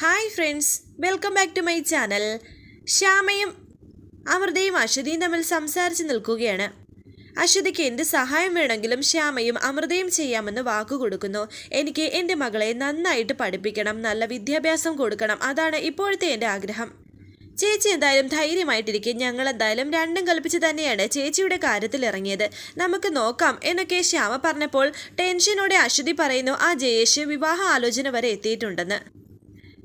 Hi friends welcome back to my channel. ശ്യാമയും അമൃതയും അശ്വതിയും തമ്മിൽ സംസാരിച്ച് നിൽക്കുകയാണ്. അശ്വതിക്ക് എന്ത് സഹായം വേണമെങ്കിലും ശ്യാമയും അമൃതയും ചെയ്യാമെന്ന് വാക്കു കൊടുക്കുന്നു. എനിക്ക് എന്റെ മകളെ നന്നായിട്ട് പഠിപ്പിക്കണം നല്ല വിദ്യാഭ്യാസം കൊടുക്കണം അതാണ് ഇപ്പോഴത്തെ എന്റെ ആഗ്രഹം. ചേച്ചി എന്തായാലും ധൈര്യമായിട്ടിരിക്കും ഞങ്ങൾ എന്തായാലും രണ്ടും കൽപ്പിച്ച് തന്നെയാണ് ചേച്ചിയുടെ കാര്യത്തിൽ ഇറങ്ങിയത്. നമുക്ക് നോക്കാം എന്നൊക്കെ ശ്യാമ പറഞ്ഞപ്പോൾ ടെൻഷനോടെ അശ്വതി പറയുന്നു ആ ജയേഷ് വിവാഹ ആലോചന വരെ എത്തിയിട്ടുണ്ടെന്ന്.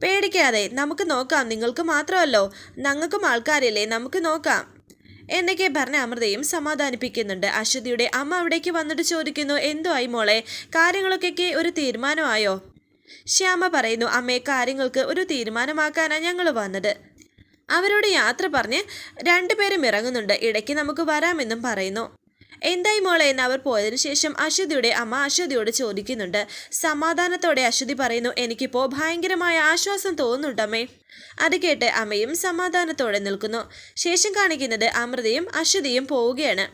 പേടിക്കാതെ നമുക്ക് നോക്കാം നിങ്ങൾക്ക് മാത്രമല്ലോ. ഞങ്ങൾക്കും ആൾക്കാരില്ലേ നമുക്ക് നോക്കാം. എന്നൊക്കെ പറഞ്ഞ അമൃതയും സമാധാനിപ്പിക്കുന്നുണ്ട്. അശ്വതിയുടെ അമ്മ അവിടേക്ക് വന്നിട്ട് ചോദിക്കുന്നു എന്തോ ആയി മോളെ? കാര്യങ്ങളൊക്കെ ഒരു തീരുമാനമായോ? ശ്യാമ പറയുന്നു അമ്മേ കാര്യങ്ങൾക്ക് ഒരു തീരുമാനമാക്കാനാണ് ഞങ്ങൾ വന്നത്. അവരോട് യാത്ര പറഞ്ഞ് രണ്ടുപേരും ഇറങ്ങുന്നുണ്ട്. ഇടയ്ക്ക് നമുക്ക് വരാമെന്നും പറയുന്നു. എന്തായി മോളെ എന്ന് അവർ പോയതിനു ശേഷം അശ്വതിയുടെ അമ്മ അശ്വതിയോട് ചോദിക്കുന്നുണ്ട്. സമാധാനത്തോടെ അശ്വതി പറയുന്നു എനിക്കിപ്പോൾ ഭയങ്കരമായ ആശ്വാസം തോന്നുന്നുണ്ടമ്മേ. അത് കേട്ട് അമ്മയും സമാധാനത്തോടെ നിൽക്കുന്നു. ശേഷം കാണിക്കുന്നത് അമൃതയും അശ്വതിയും പോവുകയാണ്.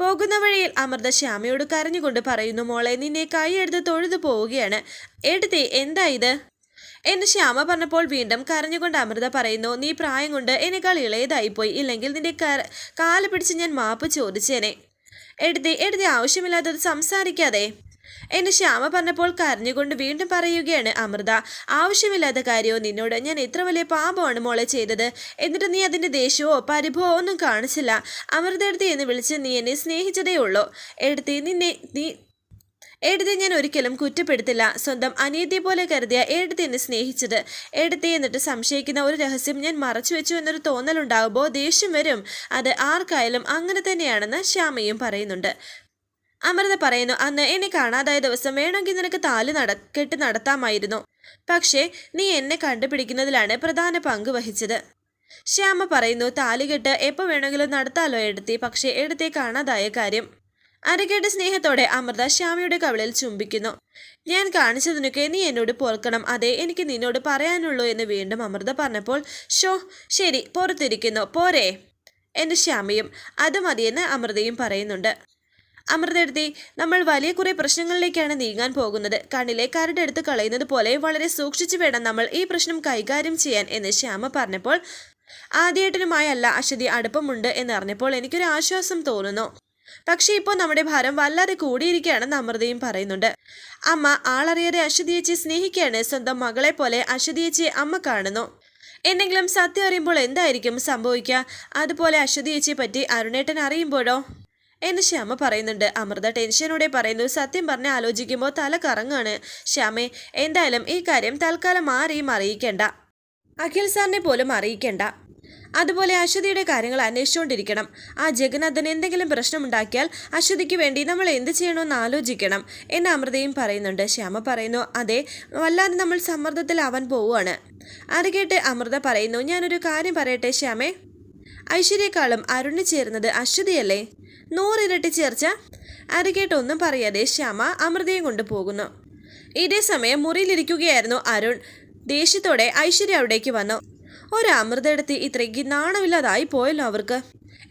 പോകുന്ന വഴിയിൽ അമൃത ശ്യാമയോട് കരഞ്ഞുകൊണ്ട് പറയുന്നു മോളെ നിന്നെ കൈയെടുത്ത് തൊഴുതു പോവുകയാണ്. എടുത്തേ എന്താ ഇത്? എന്ന് ശ്യാമ പറഞ്ഞപ്പോൾ വീണ്ടും കരഞ്ഞുകൊണ്ട് അമൃത പറയുന്നു നീ പ്രായം കൊണ്ട് എന്നെക്കാൾ ഇളയതായിപ്പോയി. ഇല്ലെങ്കിൽ നിന്റെ കാൽ പിടിച്ച് ഞാൻ മാപ്പ് ചോദിച്ചേനെ. എടുത്തി എഴുതി ആവശ്യമില്ലാത്തത് സംസാരിക്കാതെ. എന്ന് ശ്യാമ പറഞ്ഞപ്പോൾ കരഞ്ഞുകൊണ്ട് വീണ്ടും പറയുകയാണ് അമൃത ആവശ്യമില്ലാത്ത കാര്യമോ? നിന്നോട് ഞാൻ ഇത്ര വലിയ പാപമാണ് മോളെ ചെയ്തത്. എന്നിട്ട് നീ അതിന്റെ ദേഷ്യമോ പരിഭവമോ ഒന്നും കാണിച്ചില്ല. അമൃത എടുത്തി എന്ന് വിളിച്ച് നീ എന്നെ സ്നേഹിച്ചതേ ഉള്ളൂ. എടുത്തി നിന്നെ നീ എഴുതി ഞാൻ ഒരിക്കലും കുറ്റപ്പെടുത്തില്ല. സ്വന്തം അനിയത്തിയെ പോലെ കരുതിയ എഴുതി എന്നെ സ്നേഹിച്ചത്. എഴുതി എന്നിട്ട് സംശയിക്കുന്ന ഒരു രഹസ്യം ഞാൻ മറച്ചു വെച്ചു എന്നൊരു തോന്നലുണ്ടാകുമ്പോൾ ദേഷ്യം വരും. അത് ആർക്കായാലും അങ്ങനെ തന്നെയാണെന്ന് ശ്യാമയും പറയുന്നുണ്ട്. അമൃത പറയുന്നു അന്ന് എന്നെ കാണാതായ ദിവസം വേണമെങ്കിൽ നിനക്ക് താൽ നട കെട്ട് നടത്താമായിരുന്നു. പക്ഷേ നീ എന്നെ കണ്ടുപിടിക്കുന്നതിലാണ് പ്രധാന പങ്ക് വഹിച്ചത്. ശ്യാമ പറയുന്നു താലികെട്ട് എപ്പോൾ വേണമെങ്കിലും നടത്താലോ എടുത്തി പക്ഷേ എടുത്തേ കാണാതായ കാര്യം അരകേട്ട് സ്നേഹത്തോടെ അമൃത ശ്യാമയുടെ കവിളിൽ ചുംബിക്കുന്നു. ഞാൻ കാണിച്ചതിനൊക്കെ നീ എന്നോട് പൊറുക്കണം. അതെ എനിക്ക് നിന്നോട് പറയാനുള്ളൂ എന്ന് വീണ്ടും അമൃത പറഞ്ഞപ്പോൾ ഷോ ശരി പുറത്തിരിക്കുന്നു. പോരേ എന്റെ ശ്യാമയും അത് മതിയെന്ന് അമൃതയും പറയുന്നുണ്ട്. അമൃതയെടുത്തി നമ്മൾ വലിയ കുറേ പ്രശ്നങ്ങളിലേക്കാണ് നീങ്ങാൻ പോകുന്നത്. കണ്ണിലെ കരടെടുത്ത് കളയുന്നത് പോലെ വളരെ സൂക്ഷിച്ചു വേണം നമ്മൾ ഈ പ്രശ്നം കൈകാര്യം ചെയ്യാൻ എന്ന് ശ്യാമ പറഞ്ഞപ്പോൾ ആദ്യേട്ടനുമായല്ല അശ്വതി അടുപ്പമുണ്ട് എന്നറിഞ്ഞപ്പോൾ എനിക്കൊരു ആശ്വാസം തോന്നുന്നു. പക്ഷേ ഇപ്പോൾ നമ്മുടെ ഭാരം വല്ലാതെ കൂടിയിരിക്കുകയാണെന്ന് അമൃതയും പറയുന്നുണ്ട്. അമ്മ ആളറിയാതെ അശ്വതിയേച്ചി സ്നേഹിക്കുകയാണ്. സ്വന്തം മകളെ പോലെ അശ്വതിയേച്ചിയെ അമ്മ കാണുന്നു. എന്തെങ്കിലും സത്യം അറിയുമ്പോൾ എന്തായിരിക്കും സംഭവിക്കുക? അതുപോലെ അശ്വതിയേച്ചിയെ പറ്റി അരുണേട്ടൻ അറിയുമ്പോഴോ? എന്ന് ശ്യാമ പറയുന്നുണ്ട്. അമൃത ടെൻഷനോടെ പറയുന്നു സത്യം പറഞ്ഞ് ആലോചിക്കുമ്പോൾ തല കറങ്ങാണ്. ശ്യാമെ എന്തായാലും ഈ കാര്യം തൽക്കാലം ആരെയും അറിയിക്കേണ്ട. അഖിൽ സാറിനെ പോലും അറിയിക്കേണ്ട. അതുപോലെ അശ്വതിയുടെ കാര്യങ്ങൾ അന്വേഷിച്ചുകൊണ്ടിരിക്കണം. ആ ജഗന്നാഥൻ എന്തെങ്കിലും പ്രശ്നമുണ്ടാക്കിയാൽ അശ്വതിക്ക് വേണ്ടി നമ്മൾ എന്ത് ചെയ്യണമെന്ന് ആലോചിക്കണം എന്ന് അമൃതയും പറയുന്നുണ്ട്. ശ്യാമ പറയുന്നു അതെ വല്ലാതെ നമ്മൾ സമ്മർദ്ദത്തിലാവാൻ പോവുകയാണ്. അത് കേട്ട് അമൃത പറയുന്നു ഞാനൊരു കാര്യം പറയട്ടെ ശ്യാമേ? ഐശ്വര്യക്കാളും അരുണ് ചേർന്നത് അശ്വതിയല്ലേ? നൂറിരട്ടി ചേർച്ച? അത് കേട്ടൊന്നും പറയാതെ ശ്യാമ അമൃതയും കൊണ്ട് പോകുന്നു. ഇതേ സമയം മുറിയിലിരിക്കുകയായിരുന്നു അരുൺ. ദേഷ്യത്തോടെ ഐശ്വര്യ അവിടേക്ക് വന്നു. ഒരു അമൃതയെടുത്ത് ഇത്രയ്ക്ക് നാണമില്ലാതായി പോയല്ലോ അവർക്ക്.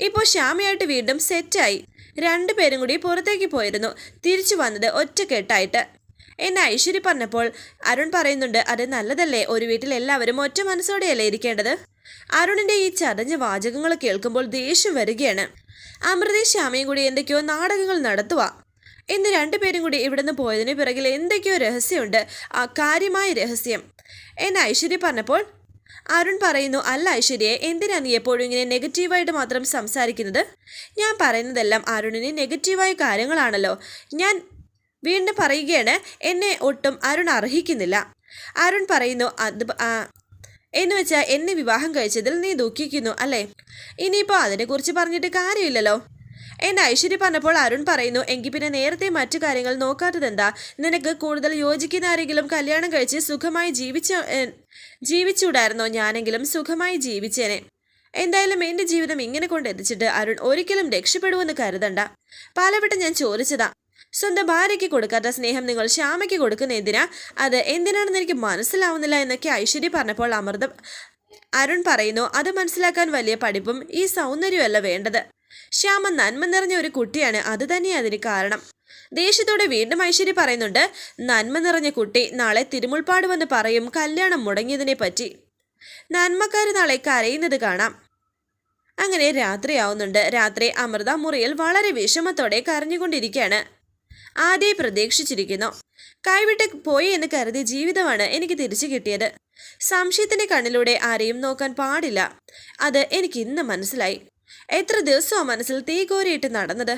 ഇപ്പോൾ ശ്യാമയായിട്ട് വീണ്ടും സെറ്റായി. രണ്ടുപേരും കൂടി പുറത്തേക്ക് പോയിരുന്നു. തിരിച്ചു വന്നത് ഒറ്റക്കെട്ടായിട്ട്. എന്നെ ഐശ്വര്യ പറഞ്ഞപ്പോൾ അരുൺ പറയുന്നുണ്ട് അത് നല്ലതല്ലേ? ഒരു വീട്ടിൽ എല്ലാവരും ഒറ്റ മനസ്സോടെയല്ലേ ഇരിക്കേണ്ടത്? അരുണിന്റെ ഈ ചതഞ്ഞ വാചകങ്ങൾ കേൾക്കുമ്പോൾ ദേഷ്യം വരികയാണ്. അമൃതയും ശ്യാമയും കൂടി എന്തൊക്കെയോ നാടകങ്ങൾ നടത്തുക ഇന്ന് രണ്ടുപേരും കൂടി ഇവിടുന്ന് പോയതിന് പിറകിൽ എന്തൊക്കെയോ രഹസ്യമുണ്ട്. ആ കാര്യമായ രഹസ്യം. എന്നെ ഐശ്വര്യ പറഞ്ഞപ്പോൾ അരുൺ പറയുന്നു അല്ല ഐശ്വര്യയെ എന്തിനാ നീ എപ്പോഴും ഇങ്ങനെ നെഗറ്റീവായിട്ട് മാത്രം സംസാരിക്കുന്നത്? ഞാൻ പറയുന്നതെല്ലാം അരുണിന് നെഗറ്റീവായ കാര്യങ്ങളാണല്ലോ. ഞാൻ വീണ്ടും പറയുകയാണ് എന്നെ ഒട്ടും അരുൺ അർഹിക്കുന്നില്ല. അരുൺ പറയുന്നു അത് എന്ന് വെച്ചാൽ എന്നെ വിവാഹം കഴിച്ചതിൽ നീ ദുഃഖിക്കുന്നു അല്ലേ? ഇനിയിപ്പോൾ അതിനെക്കുറിച്ച് പറഞ്ഞിട്ട് കാര്യമില്ലല്ലോ. എന്നെ ഐശ്വര്യ പറഞ്ഞപ്പോൾ അരുൺ പറയുന്നു എങ്കിൽ പിന്നെ നേരത്തെ മറ്റു കാര്യങ്ങൾ നോക്കാത്തതെന്താ? നിനക്ക് കൂടുതൽ യോജിക്കുന്ന ആരെങ്കിലും കല്യാണം കഴിച്ച് സുഖമായി ജീവിച്ച ജീവിച്ചൂടായിരുന്നോ? ഞാനെങ്കിലും സുഖമായി ജീവിച്ചേനെ. എന്തായാലും എന്റെ ജീവിതം ഇങ്ങനെ കൊണ്ടെത്തിച്ചിട്ട് അരുൺ ഒരിക്കലും രക്ഷപ്പെടുമെന്ന് കരുതണ്ട. പലവട്ടം ഞാൻ ചോദിച്ചതാ സ്വന്തം ഭാര്യയ്ക്ക് കൊടുക്കാത്ത സ്നേഹം നിങ്ങൾ ശ്യാമയ്ക്ക് കൊടുക്കുന്ന എന്തിനാ? അത് എന്തിനാണെന്ന് എനിക്ക് മനസ്സിലാവുന്നില്ല എന്നൊക്കെ ഐശ്വര്യ പറഞ്ഞപ്പോൾ അമൃത അരുൺ പറയുന്നു അത് മനസ്സിലാക്കാൻ വലിയ പഠിപ്പും ഈ സൗന്ദര്യമല്ല വേണ്ടത്. ശ്യാമ നന്മ നിറഞ്ഞ ഒരു കുട്ടിയാണ്. അത് തന്നെ അതിന് കാരണം. ദേഷ്യത്തോടെ വീണ്ടും ഐശ്വര്യ പറയുന്നുണ്ട് നന്മ നിറഞ്ഞ കുട്ടി നാളെ തിരുമുൾപ്പാട് വന്ന് പറയും കല്യാണം മുടങ്ങിയതിനെ പറ്റി. നന്മക്കാർ നാളെ കരയുന്നത് കാണാം. അങ്ങനെ രാത്രിയാവുന്നുണ്ട് രാത്രി അമൃത മുറിയിൽ വളരെ വിഷമത്തോടെ കരഞ്ഞുകൊണ്ടിരിക്കുകയാണ്. ആദ്യം പ്രതീക്ഷിച്ചിരിക്കുന്നു. കൈവിട്ട് പോയി എന്ന് കരുതിയ ജീവിതമാണ് എനിക്ക് തിരിച്ചു കിട്ടിയത്. സംശയത്തിന്റെ കണ്ണിലൂടെ ആരെയും നോക്കാൻ പാടില്ല. അത് എനിക്ക് ഇന്ന് മനസ്സിലായി. എത്ര ദിവസമാ മനസ്സിൽ തീ കോരിയിട്ട് നടന്നത്?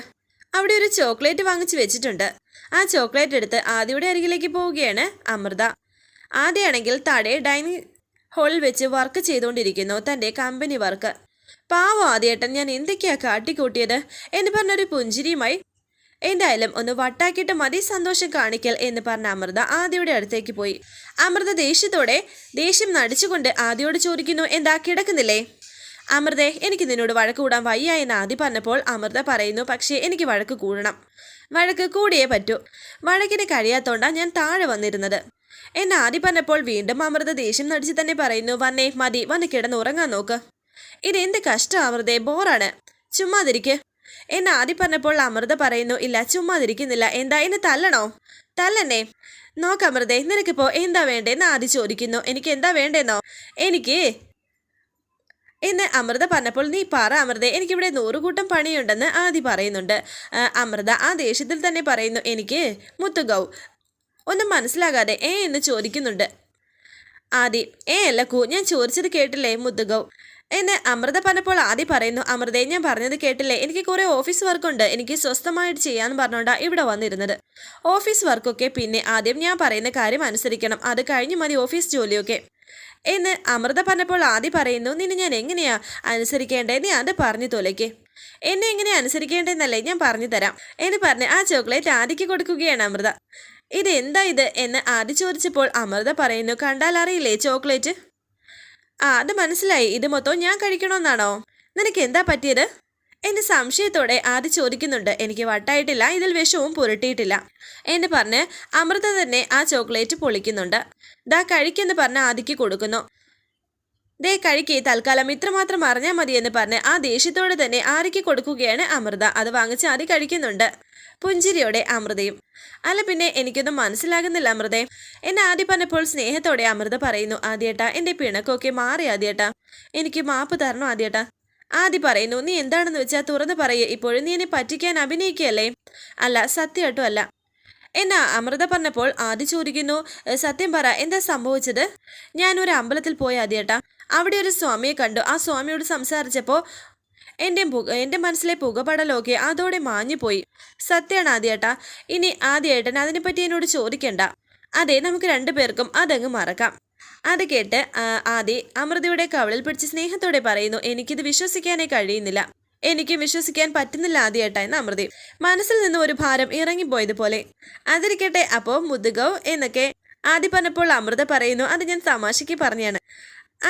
അവിടെ ഒരു ചോക്ലേറ്റ് വാങ്ങിച്ചു വെച്ചിട്ടുണ്ട്. ആ ചോക്ലേറ്റ് എടുത്ത് ആദ്യയുടെ അരികിലേക്ക് പോവുകയാണ് അമൃത. ആദ്യയാണെങ്കിൽ താഴെ ഡൈനിങ് ഹാളിൽ വെച്ച് വർക്ക് ചെയ്തുകൊണ്ടിരിക്കുന്നു തന്റെ കമ്പനി വർക്ക്. പാവം ആദ്യേട്ടൻ ഞാൻ എന്തൊക്കെയാ കാട്ടിക്കൂട്ടിയത്? എന്ന് പറഞ്ഞൊരു പുഞ്ചിരിയുമായി എന്തായാലും ഒന്ന് വട്ടാക്കിയിട്ട് മതി സന്തോഷം കാണിക്കൽ എന്ന് പറഞ്ഞ അമൃത ആദ്യയുടെ അടുത്തേക്ക് പോയി. അമൃത ദേഷ്യത്തോടെ ദേഷ്യം നടിച്ചുകൊണ്ട് ആദ്യയോട് ചോദിക്കുന്നു എന്താ കിടക്കുന്നില്ലേ? അമൃതേ എനിക്ക് നിന്നോട് വഴക്ക് കൂടാൻ വയ്യ എന്ന് ആദ്യം പറഞ്ഞപ്പോൾ അമൃത പറയുന്നു പക്ഷേ എനിക്ക് വഴക്ക് കൂടണം. വഴക്ക് കൂടിയേ പറ്റൂ. വഴക്കിന് കഴിയാത്തോണ്ടാ ഞാൻ താഴെ വന്നിരുന്നത്. എന്നെ ആദ്യം പറഞ്ഞപ്പോൾ വീണ്ടും അമൃത ദേഷ്യം നടിച്ച് തന്നെ പറയുന്നു വന്നേ മതി. വന്ന് കിടന്ന് ഉറങ്ങാൻ നോക്ക്. ഇതെന്ത് കഷ്ടം അമൃതേ. ബോറാണ്. ചുമ്മാതിരിക്ക്. എന്നെ ആദ്യം പറഞ്ഞപ്പോൾ അമൃത പറയുന്നു ഇല്ല ചുമ്മാതിരിക്കുന്നില്ല. എന്താ? എന്നെ തല്ലണോ? തല്ലന്നെ. നോക്ക് അമൃതേ. നിനക്കിപ്പോ എന്താ വേണ്ടേന്ന് ആദ്യം ചോദിക്കുന്നു. എനിക്ക് എന്താ വേണ്ടേന്നോ? എനിക്ക് എന്ന് അമൃത പറഞ്ഞപ്പോൾ നീ പറ അമൃത എനിക്കിവിടെ നൂറുകൂട്ടം പണിയുണ്ടെന്ന് ആദി പറയുന്നുണ്ട്. അമൃത ആ ദേഷ്യത്തിൽ തന്നെ പറയുന്നു എനിക്ക് മുത്തുഗൗ ഒന്നും മനസ്സിലാകാതെ ഏ എന്ന് ചോദിക്കുന്നുണ്ട്. ആദി ഏ അല്ല കൂ ഞാൻ ചോദിച്ചത് കേട്ടില്ലേ മുത്തുഗൗ? എന്ന് അമൃത പറഞ്ഞപ്പോൾ ആദ്യം പറയുന്നു അമൃതയെ ഞാൻ പറഞ്ഞത് കേട്ടില്ലേ? എനിക്ക് കുറേ ഓഫീസ് വർക്കുണ്ട് എനിക്ക് സ്വസ്ഥമായിട്ട് ചെയ്യാന്ന് പറഞ്ഞോണ്ടാ ഇവിടെ വന്നിരുന്നത്. ഓഫീസ് വർക്കൊക്കെ പിന്നെ ആദ്യം ഞാൻ പറയുന്ന കാര്യം അനുസരിക്കണം അത് കഴിഞ്ഞ് മതി ഓഫീസ് ജോലിയൊക്കെ. എന്ന് അമൃത പറഞ്ഞപ്പോൾ ആദി പറയുന്നു നിന്നെ ഞാൻ എങ്ങനെയാ അനുസരിക്കേണ്ടേ? നീ അത് പറഞ്ഞു തൊലയ്ക്ക്. എന്നെ എങ്ങനെ അനുസരിക്കേണ്ടതെന്നല്ലേ ഞാൻ പറഞ്ഞു തരാം എന്ന് പറഞ്ഞ് ആ ചോക്ലേറ്റ് ആദിക്ക് കൊടുക്കുകയാണ് അമൃത. ഇത് എന്താ ഇത്? എന്ന് ആദി ചോദിച്ചപ്പോൾ അമൃത പറയുന്നു കണ്ടാൽ അറിയില്ലേ ചോക്ലേറ്റ്? ആ അത് മനസ്സിലായി. ഇത് മൊത്തം ഞാൻ കഴിക്കണമെന്നാണോ? നിനക്ക് എന്താ പറ്റിയത്? എന്ന് സംശയത്തോടെ ആദ്യ ചോദിക്കുന്നുണ്ട്. എനിക്ക് വട്ടായിട്ടില്ല ഇതിൽ വിഷവും പുരട്ടിയിട്ടില്ല. എന്ന് പറഞ്ഞ് അമൃത തന്നെ ആ ചോക്ലേറ്റ് പൊളിക്കുന്നുണ്ട്. ദാ കഴിക്കെന്ന് പറഞ്ഞ് ആദിക്ക് കൊടുക്കുന്നു. ദേ കഴിക്കേ തൽക്കാലം ഇത്രമാത്രം അറിഞ്ഞാൽ മതി എന്ന് പറഞ്ഞ് ആ ദേഷ്യത്തോടെ തന്നെ ആദിക്ക് കൊടുക്കുകയാണ് അമൃത. അത് വാങ്ങിച്ച് ആദി കഴിക്കുന്നുണ്ട്. പുഞ്ചിരിയോടെ അമൃതയും. അല്ല പിന്നെ എനിക്കൊന്നും മനസ്സിലാകുന്നില്ല അമൃതേ. എന്നെ ആദ്യം പറഞ്ഞപ്പോൾ സ്നേഹത്തോടെ അമൃത പറയുന്നു ആദ്യേട്ടാ എന്റെ പിണക്കൊക്കെ മാറി ആദ്യേട്ടാ. എനിക്ക് മാപ്പ് തരണോ ആദ്യേട്ടാ. ആദ്യ പറയുന്നു നീ എന്താണെന്ന് വെച്ചാൽ തുറന്നു പറയേ. ഇപ്പോഴും നീ എന്നെ പറ്റിക്കാൻ അഭിനയിക്കുകയല്ലേ? അല്ല സത്യമായിട്ടും അല്ല. എന്നാ അമൃത പറഞ്ഞപ്പോൾ ആദ്യ ചോദിക്കുന്നു സത്യം പറ എന്താ സംഭവിച്ചത്? ഞാനൊരു അമ്പലത്തിൽ പോയി ആദ്യേട്ടാ. അവിടെ ഒരു സ്വാമിയെ കണ്ടു. ആ സ്വാമിയോട് സംസാരിച്ചപ്പോൾ എന്റെ എന്റെ മനസ്സിലെ പുകപടലമൊക്കെ അതോടെ മാഞ്ഞുപോയി. സത്യമാണ് ആദ്യേട്ടാ. ഇനി ആദ്യേട്ടൻ അതിനെപ്പറ്റി എന്നോട് ചോദിക്കണ്ട. അതെ നമുക്ക് രണ്ടുപേർക്കും അതങ്ങ് മറക്കാം. അത് കേട്ട് ആദി അമൃതയുടെ കവളിൽ പിടിച്ച് സ്നേഹത്തോടെ പറയുന്നു എനിക്കിത് വിശ്വസിക്കാനേ കഴിയുന്നില്ല. എനിക്ക് വിശ്വസിക്കാൻ പറ്റുന്നില്ല ആദ്യമായിട്ടാ എന്ന് അമൃതി. മനസ്സിൽ നിന്ന് ഒരു ഭാരം ഇറങ്ങിപ്പോയതുപോലെ. അതിരിക്കട്ടെ അപ്പോൾ മുതുകോ എന്നൊക്കെ ആദ്യ പറഞ്ഞപ്പോൾ അമൃത പറയുന്നു അത് ഞാൻ തമാശയ്ക്ക് പറഞ്ഞാണ്.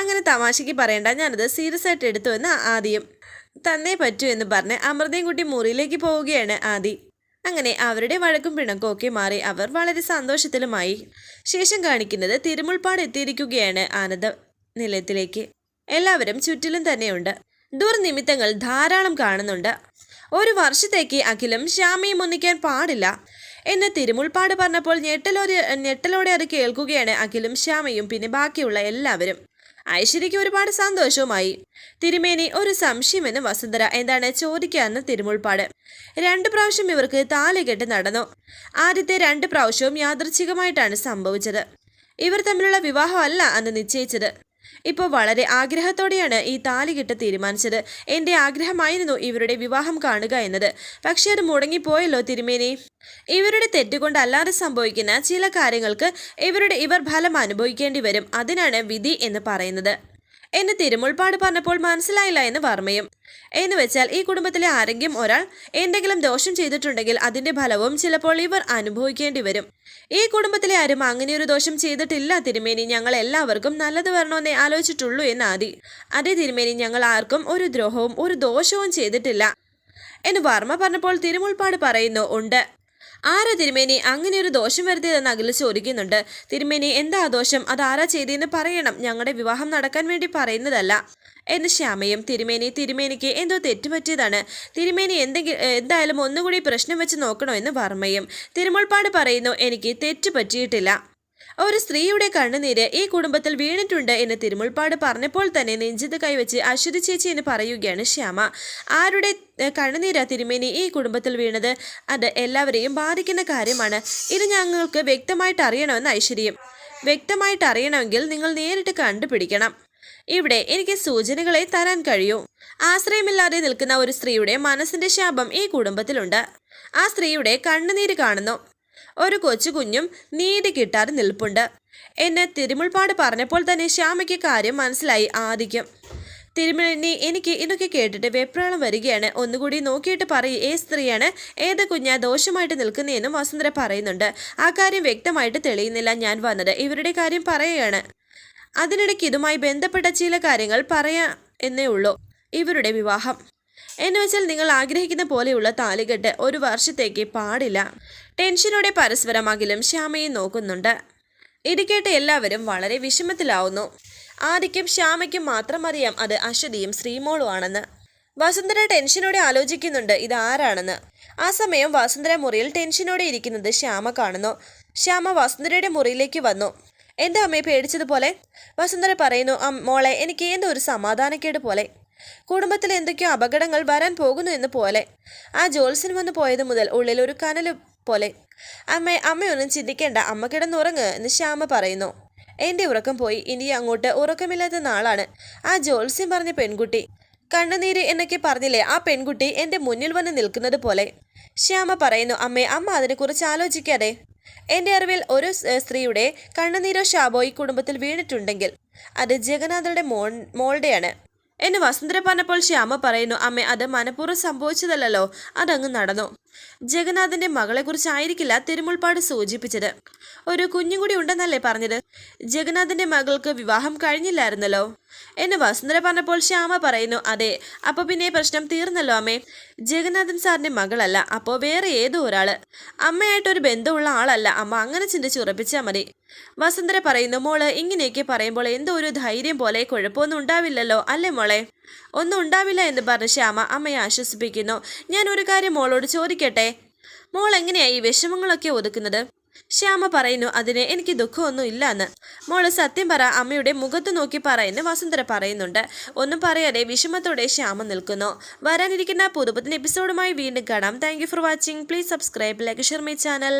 അങ്ങനെ തമാശയ്ക്ക് പറയണ്ട ഞാനത് സീരിയസ് ആയിട്ട് എടുത്തു എന്ന് ആദ്യം. തന്നേ പറ്റൂ എന്ന് പറഞ്ഞ് അമൃതയും കുട്ടി മുറിയിലേക്ക് പോവുകയാണ് ആദി. അങ്ങനെ അവരുടെ വഴക്കും പിണക്കും ഒക്കെ മാറി അവർ വളരെ സന്തോഷത്തിലുമായി ശേഷം കാണിക്കുന്നത് തിരുമുൾപ്പാട് എത്തിയിരിക്കുകയാണ് ആനന്ദ നിലയത്തിലേക്ക്. എല്ലാവരും ചുറ്റിലും തന്നെയുണ്ട്. ദുർനിമിത്തങ്ങൾ ധാരാളം കാണുന്നുണ്ട്. ഒരു വർഷത്തേക്ക് അഖിലും ശ്യാമയും ഒന്നിക്കാൻ പാടില്ല എന്ന് തിരുമുൾപ്പാട് പറഞ്ഞപ്പോൾ ഞെട്ടലോടെ ഞെട്ടലോടെ അത് കേൾക്കുകയാണ് അഖിലും ശ്യാമയും പിന്നെ ബാക്കിയുള്ള എല്ലാവരും. ഐശ്വര്യയ്ക്ക് ഒരുപാട് സന്തോഷവുമായി. തിരുമേനി ഒരു സംശയമെന്ന് വസുന്ധര എന്താണ് ചോദിക്കാന്ന് തിരുമുൾപ്പാട്. രണ്ടു പ്രാവശ്യം ഇവർക്ക് താലകെട്ട് നടന്നു. ആദ്യത്തെ രണ്ട് പ്രാവശ്യവും യാദൃച്ഛികമായിട്ടാണ് സംഭവിച്ചത്. ഇവർ തമ്മിലുള്ള വിവാഹമല്ല അന്ന് നിശ്ചയിച്ചത്. ഇപ്പോൾ വളരെ ആഗ്രഹത്തോടെയാണ് ഈ താലി കിട്ട തീരുമാനിച്ചത്. എന്റെ ആഗ്രഹമായിരുന്നു ഇവരുടെ വിവാഹം കാണുക എന്നത്. പക്ഷേ അത് മുടങ്ങിപ്പോയല്ലോ തിരുമേനി. ഇവരുടെ തെറ്റുകൊണ്ടല്ലാതെ സംഭവിക്കുന്ന ചില കാര്യങ്ങൾക്ക് ഇവരുടെ ഇവർ ഫലം അനുഭവിക്കേണ്ടി വരും. അതിനാണ് വിധി എന്ന് പറയുന്നത്. എന്ന് തിരുമുൾപ്പാട് പറഞ്ഞപ്പോൾ മനസ്സിലായില്ല എന്ന് വർമ്മയും. എന്ന് വെച്ചാൽ ഈ കുടുംബത്തിലെ ആരെങ്കിലും ഒരാൾ എന്തെങ്കിലും ദോഷം ചെയ്തിട്ടുണ്ടെങ്കിൽ അതിന്റെ ഫലവും ചിലപ്പോൾ ഇവർ അനുഭവിക്കേണ്ടി വരും. ഈ കുടുംബത്തിലെ ആരും അങ്ങനെയൊരു ദോഷം ചെയ്തിട്ടില്ല തിരുമേനി. ഞങ്ങൾ എല്ലാവർക്കും നല്ലത് വരണമെന്നേ ആലോചിച്ചിട്ടുള്ളൂ എന്ന് ആദി. അതേ തിരുമേനി ഞങ്ങൾ ആർക്കും ഒരു ദ്രോഹവും ഒരു ദോഷവും ചെയ്തിട്ടില്ല. എന്ന് വർമ്മ പറഞ്ഞപ്പോൾ തിരുമുൾപ്പാട് പറയുന്നു ഉണ്ട്. ആരാ തിരുമേനി? അങ്ങനെ ഒരു ദോഷം വരുത്തിയതെന്ന് അഖിൽ ചോദിക്കുന്നുണ്ട്. തിരുമേനി എന്താ ദോഷം? അത് ആരാ ചെയ്തതെന്ന് പറയണം. ഞങ്ങളുടെ വിവാഹം നടക്കാൻ വേണ്ടി പറയുന്നതല്ല. എന്ന് ശ്യാമയും തിരുമേനി തിരുമേനിക്ക് എന്തോ തെറ്റുപറ്റിയതാണ്. തിരുമേനി എന്തെങ്കിലും എന്തായാലും ഒന്നുകൂടി പ്രശ്നം വെച്ച് നോക്കണോ എന്ന് വർമ്മയും തിരുമുൾപ്പാട് പറയുന്നു എനിക്ക് തെറ്റുപറ്റിയിട്ടില്ല ഒരു സ്ത്രീയുടെ കണ്ണുനീര് ഈ കുടുംബത്തിൽ വീണിട്ടുണ്ട് എന്ന് തിരുമുൾപ്പാട് പറഞ്ഞപ്പോൾ തന്നെ നെഞ്ചിത് കൈവച്ച് അശ്വതി ചേച്ചി എന്ന് പറയുകയാണ് ശ്യാമ. ആരുടെ കണ്ണുനീര തിരുമേനി ഈ കുടുംബത്തിൽ വീണത്? അത് എല്ലാവരെയും ബാധിക്കുന്ന കാര്യമാണ്. ഇത് ഞങ്ങൾക്ക് വ്യക്തമായിട്ട് അറിയണമെന്ന് ഐശ്വര്യം. വ്യക്തമായിട്ട് അറിയണമെങ്കിൽ നിങ്ങൾ നേരിട്ട് കണ്ടുപിടിക്കണം. ഇവിടെ എനിക്ക് സൂചനകളെ തരാൻ കഴിയൂ. ആശ്രയമില്ലാതെ നിൽക്കുന്ന ഒരു സ്ത്രീയുടെ മനസ്സിന്റെ ശാപം ഈ കുടുംബത്തിലുണ്ട്. ആ സ്ത്രീയുടെ കണ്ണുനീര് കാണുന്നു. ഒരു കൊച്ചു കുഞ്ഞും നീതി കിട്ടാതെ നിൽപ്പുണ്ട്. എന്നെ തിരുമുൾപ്പാട് പറഞ്ഞപ്പോൾ തന്നെ ശ്യാമയ്ക്ക് കാര്യം മനസ്സിലായി ആദിക്കും. തിരുമുളിനി എനിക്ക് ഇതൊക്കെ കേട്ടിട്ട് വെപ്രാളം വരികയാണ്. ഒന്നുകൂടി നോക്കിയിട്ട് പറയും ഏ സ്ത്രീയാണ്? ഏത് കുഞ്ഞാ ദോഷമായിട്ട് നിൽക്കുന്നതെന്നും വസുന്ധര പറയുന്നുണ്ട്. ആ കാര്യം വ്യക്തമായിട്ട് തെളിയുന്നില്ല ഞാൻ വന്നത്. ഇവരുടെ കാര്യം പറയുകയാണ് അതിനിടയ്ക്ക് ഇതുമായി ബന്ധപ്പെട്ട ചില കാര്യങ്ങൾ പറയാ എന്നേ ഉള്ളൂ. ഇവരുടെ വിവാഹം. എന്ന് വെച്ചാൽ നിങ്ങൾ ആഗ്രഹിക്കുന്ന പോലെയുള്ള താലികെട്ട് ഒരു വർഷത്തേക്ക് പാടില്ല. ടെൻഷനോടെ പരസ്പരം അഖിലും ശ്യാമയും നോക്കുന്നുണ്ട്. ഇത് എല്ലാവരും വളരെ വിഷമത്തിലാവുന്നു. ആദിക്കും ശ്യാമയ്ക്കും മാത്രം അറിയാം അത് അശ്വതിയും ശ്രീമോളുമാണെന്ന് വസുന്ധര ടെൻഷനോടെ ആലോചിക്കുന്നുണ്ട് ഇത് ആരാണെന്ന്. ആ സമയം വസുന്ധര മുറിയിൽ ടെൻഷനോടെ ഇരിക്കുന്നത് ശ്യാമ കാണുന്നു. ശ്യാമ വസുന്ധരയുടെ മുറിയിലേക്ക് വന്നു. എന്താ അമ്മയെ പേടിച്ചതുപോലെ? വസുന്ധര പറയുന്നു "അം, മോളെ എനിക്ക് എന്തോ ഒരു സമാധാനക്കേട് പോലെ? കുടുംബത്തിൽ എന്തൊക്കെയോ അപകടങ്ങൾ വരാൻ പോകുന്നു എന്ന് പോലെ. ആ ജോത്സ്യൻ വന്നു പോയത് മുതൽ ഉള്ളിൽ ഒരു കനൽ പോലെ. അമ്മ അമ്മയൊന്നും ചിന്തിക്കേണ്ട. അമ്മ കിടന്നുറങ്ങ് എന്ന് ശ്യാമ പറയുന്നു. എന്റെ ഉറക്കം പോയി. ഇനി അങ്ങോട്ട് ഉറക്കമില്ലാത്ത നാളാണ്. ആ ജോത്സ്യം പറഞ്ഞ പെൺകുട്ടി. കണ്ണുനീര് എന്നൊക്കെ പറഞ്ഞില്ലേ ആ പെൺകുട്ടി എന്റെ മുന്നിൽ വന്ന് നിൽക്കുന്നത് പോലെ. ശ്യാമ പറയുന്നു അമ്മേ അമ്മ അതിനെക്കുറിച്ച് ആലോചിക്കാതെ. എന്റെ അറിവിൽ ഒരു സ്ത്രീയുടെ കണ്ണുനീരോ ശാപോ ഈ കുടുംബത്തിൽ വീണിട്ടുണ്ടെങ്കിൽ അത് ജഗന്നാഥരുടെ മോൾ മോളുടെയാണ്. എന്ന് വസുന്ധര പറഞ്ഞപ്പോൾ ശ്യാമ പറയുന്നു അമ്മ അത് മനഃപൂർവം സംഭവിച്ചതല്ലോ അതങ്ങ് നടന്നു. ജഗന്നാഥന്റെ മകളെക്കുറിച്ചായിരിക്കില്ല തിരുമുൾപ്പാട് സൂചിപ്പിച്ചത്. ഒരു കുഞ്ഞും കൂടി ഉണ്ടെന്നല്ലേ പറഞ്ഞത്? ജഗന്നാഥന്റെ മകൾക്ക് വിവാഹം കഴിഞ്ഞില്ലായിരുന്നല്ലോ. എന്ന് വസുന്ധര പറഞ്ഞപ്പോൾ ശ്യാമ പറയുന്നു അതെ അപ്പോൾ പിന്നെ പ്രശ്നം തീർന്നല്ലോ അമ്മേ. ജഗന്നാഥൻ സാറിന്റെ മകളല്ല അപ്പോൾ വേറെ ഏതോ ഒരാൾ. അമ്മയായിട്ടൊരു ബന്ധമുള്ള ആളല്ല അമ്മ അങ്ങനെ ചിന്തിച്ച് ഉറപ്പിച്ചാൽ മതി. വസുന്ധര പറയുന്നു മോൾ ഇങ്ങനെയൊക്കെ പറയുമ്പോൾ എന്തോ ഒരു ധൈര്യം പോലെ കുഴപ്പമൊന്നും ഉണ്ടാവില്ലല്ലോ അല്ലേ മോളെ? ഒന്നും ഉണ്ടാവില്ല എന്ന് പറഞ്ഞ് ശ്യാമ അമ്മയെ ആശ്വസിപ്പിക്കുന്നു. ഞാൻ ഒരു കാര്യം മോളോട് ചോദിക്കട്ടെ? മോൾ എങ്ങനെയാ ഈ വിഷമങ്ങളൊക്കെ ഒതുക്കുന്നത്? ശ്യാമ പറയുന്നു അതിന് എനിക്ക് ദുഃഖമൊന്നും ഇല്ല എന്ന് മോൾ സത്യം പറ അമ്മയുടെ മുഖത്ത് നോക്കി പറയുന്നു വസുന്ധര പറയുന്നുണ്ട്. ഒന്നും പറയാതെ വിഷമത്തോടെ ശ്യാമ നിൽക്കുന്നു. വരാനിരിക്കുന്ന പുതുപുത്തൻ എപ്പിസോഡുമായി വീണ്ടും കാണാം. Thank for watching please subscribe like share my channel